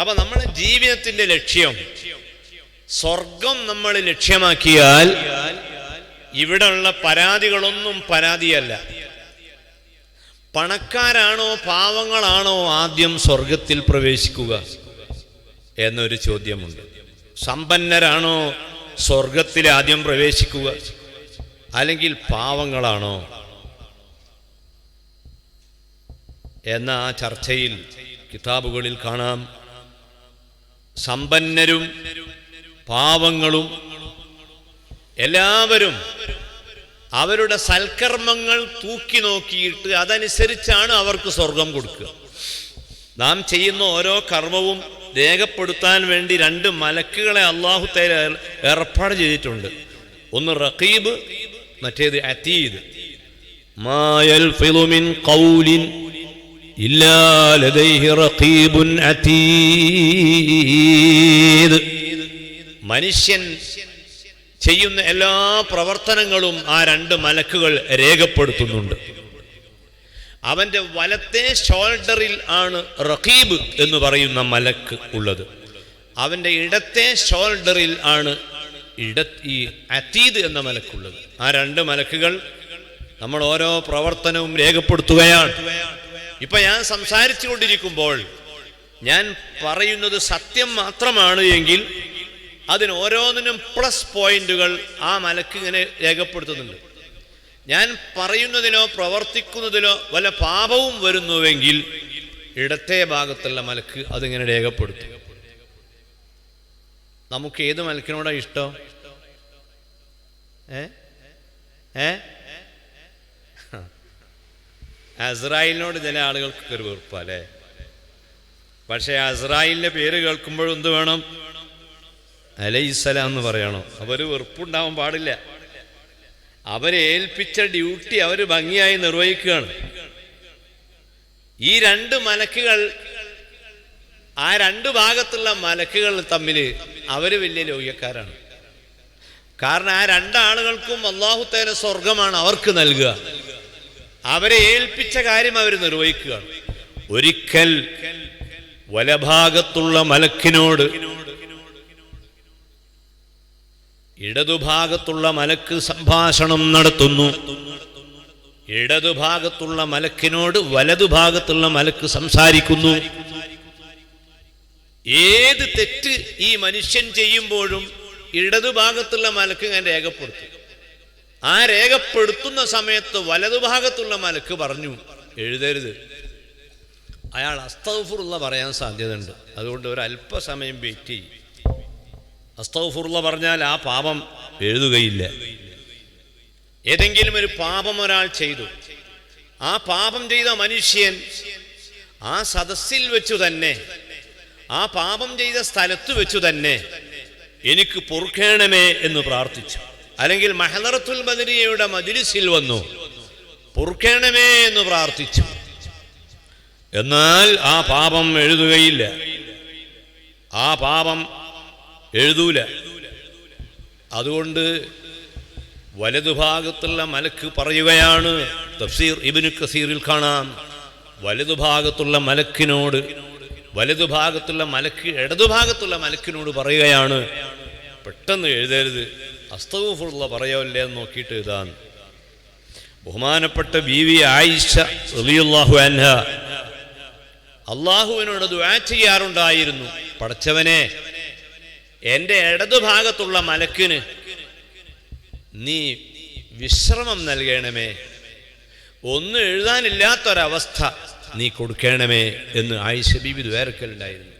അപ്പൊ നമ്മുടെ ജീവിതത്തിന്റെ ലക്ഷ്യം സ്വർഗം നമ്മൾ ലക്ഷ്യമാക്കിയാൽ ഇവിടെയുള്ള പരാതികളൊന്നും പരാതിയല്ല. പണക്കാരാണോ പാവങ്ങളാണോ ആദ്യം സ്വർഗത്തിൽ പ്രവേശിക്കുക എന്നൊരു ചോദ്യമുണ്ട്. സമ്പന്നരാണോ സ്വർഗത്തിൽ ആദ്യം പ്രവേശിക്കുക? അല്ലെങ്കിൽ പാവങ്ങളാണോ? എന്ന ആ ചർച്ചയിൽ കിതാബുകളിൽ കാണാം. സമ്പന്നരും പാവങ്ങളും എല്ലാവരും അവരുടെ സൽക്കർമ്മങ്ങൾ തൂക്കി നോക്കിയിട്ട് അതനുസരിച്ചാണ് അവർക്ക് സ്വർഗം കൊടുക്കുക. നാം ചെയ്യുന്ന ഓരോ കർമ്മവും രേഖപ്പെടുത്താൻ വേണ്ടി രണ്ട് മലക്കുകളെ അള്ളാഹു തേല ഏർപ്പാട് ചെയ്തിട്ടുണ്ട്. ഒന്ന് റഖീബ് മറ്റേത് അതീദ്. മായൽ ഫിലുമിൻ മിൻ മനുഷ്യൻ ചെയ്യുന്ന എല്ലാ പ്രവർത്തനങ്ങളും ആ രണ്ട് മലക്കുകൾ രേഖപ്പെടുത്തുന്നുണ്ട്. അവന്റെ വലത്തെ ഷോൾഡറിൽ ആണ് റഖീബ് എന്ന് പറയുന്ന മലക്ക് ഉള്ളത്. അവന്റെ ഇടത്തെ ഷോൾഡറിൽ ആണ് ഇട ഈ അതീദ് എന്ന മലക്കുള്ളത്. ആ രണ്ട് മലക്കുകൾ നമ്മൾ ഓരോ പ്രവർത്തനവും രേഖപ്പെടുത്തുകയാണ്. ഇപ്പൊ ഞാൻ സംസാരിച്ചു കൊണ്ടിരിക്കുമ്പോൾ ഞാൻ പറയുന്നത് സത്യം മാത്രമാണ് എങ്കിൽ അതിന് ഓരോന്നിനും പ്ലസ് പോയിന്റുകൾ ആ മലക്ക് ഇങ്ങനെ രേഖപ്പെടുത്തുന്നുണ്ട്. ഞാൻ പറയുന്നതിനോ പ്രവർത്തിക്കുന്നതിനോ വല്ല പാപവും വരുന്നുവെങ്കിൽ ഇടത്തെ ഭാഗത്തുള്ള മലക്ക് അതിങ്ങനെ രേഖപ്പെടുത്തും. നമുക്ക് ഏത് മലക്കിനോടാണ് ഇഷ്ടം? ഏ? ഏ? അസ്രായിലിനോട് ചില ആളുകൾക്ക് ഒരു വെറുപ്പല്ലേ? പക്ഷേ അസ്രായിലിന്റെ പേര് കേൾക്കുമ്പോഴും എന്ത് വേണം? അലൈസലാം എന്ന് പറയണം. അവർ വെറുപ്പുണ്ടാവാൻ പാടില്ല. അവരെ ഏൽപ്പിച്ച ഡ്യൂട്ടി അവർ ഭംഗിയായി നിർവഹിക്കുകയാണ്. ഈ രണ്ട് മലക്കുകൾ ആ രണ്ട് ഭാഗത്തുള്ള മലക്കുകൾ തമ്മിൽ അവർ വലിയ ലോകക്കാരാണ് കാരണം ആ രണ്ടാളുകൾക്കും അള്ളാഹുത്തേന സ്വർഗമാണ് അവർക്ക് നൽകുക. അവരെ ഏൽപ്പിച്ച കാര്യം അവർ നിർവഹിക്കുകയാണ്. ഒരിക്കൽ വലഭാഗത്തുള്ള മലക്കിനോട് ഇടതുഭാഗത്തുള്ള മലക്ക് സംഭാഷണം നടത്തുന്നു. ഇടതുഭാഗത്തുള്ള മലക്കിനോട് വലതുഭാഗത്തുള്ള മലക്ക് സംസാരിക്കുന്നു. ഏത് തെറ്റ് ഈ മനുഷ്യൻ ചെയ്യുമ്പോഴും ഇടതുഭാഗത്തുള്ള മലക്ക് ഞാൻ രേഖപ്പെടുത്തും. ആ രേഖപ്പെടുത്തുന്ന സമയത്ത് വലതുഭാഗത്തുള്ള മലക്ക് പറഞ്ഞു. എഴുതരുത്. അയാൾ അസ്തഫുറുള്ള പറയാൻ സാധ്യതയുണ്ട്. അതുകൊണ്ട് ഒരു അല്പസമയം വെയിറ്റ് ചെയ്യും. അസ്തഫുറുള്ള പറഞ്ഞാൽ ആ പാപം എഴുതുകയില്ല. ഏതെങ്കിലും ഒരു പാപം ഒരാൾ ചെയ്തു. ആ പാപം ചെയ്ത മനുഷ്യൻ ആ സദസ്സിൽ വെച്ചു തന്നെ ആ പാപം ചെയ്ത സ്ഥലത്ത് വെച്ചു തന്നെ എനിക്ക് പൊറുക്കേണമേ എന്ന് പ്രാർത്ഥിച്ചു. അല്ലെങ്കിൽ മഹദറത്തുൽ ബദരിയയുടെ മജിലിസിൽ വന്നു. പൊറുക്കേണമേ എന്ന് പ്രാർത്ഥിച്ചു. എന്നാൽ ആ പാപം എഴുതുകയില്ല. ആ പാപം എഴുതൂല. അതുകൊണ്ട് വലതുഭാഗത്തുള്ള മലക്ക് പറയുകയാണ് തഫ്സീർ ഇബിനു കസീറിൽ കാണാം. വലതുഭാഗത്തുള്ള മലക്കിനോട് വലതുഭാഗത്തുള്ള മലക്ക് ഇടതുഭാഗത്തുള്ള മലക്കിനോട് പറയുകയാണ് പെട്ടെന്ന് എഴുതരുത്. അസ്തവുഫുള്ള പറയല്ലേ എന്ന് നോക്കിയിട്ട് എഴുതാൻ ബഹുമാനപ്പെട്ട ബി വി ആയിഷ റളിയല്ലാഹു അൻഹ അള്ളാഹുവിനോട് ദുആ ചെയ്യാറുണ്ടായിരുന്നു. പടച്ചവനെ എന്റെ ഇടതുഭാഗത്തുള്ള മലക്കിന് നീ വിശ്രമം നൽകണമേ. ഒന്നും എഴുതാനില്ലാത്തൊരവസ്ഥ നീ കൊടുക്കണമേ എന്ന് ആയിഷ ബീബി ദ്വേർക്കലുണ്ടായിരുന്നു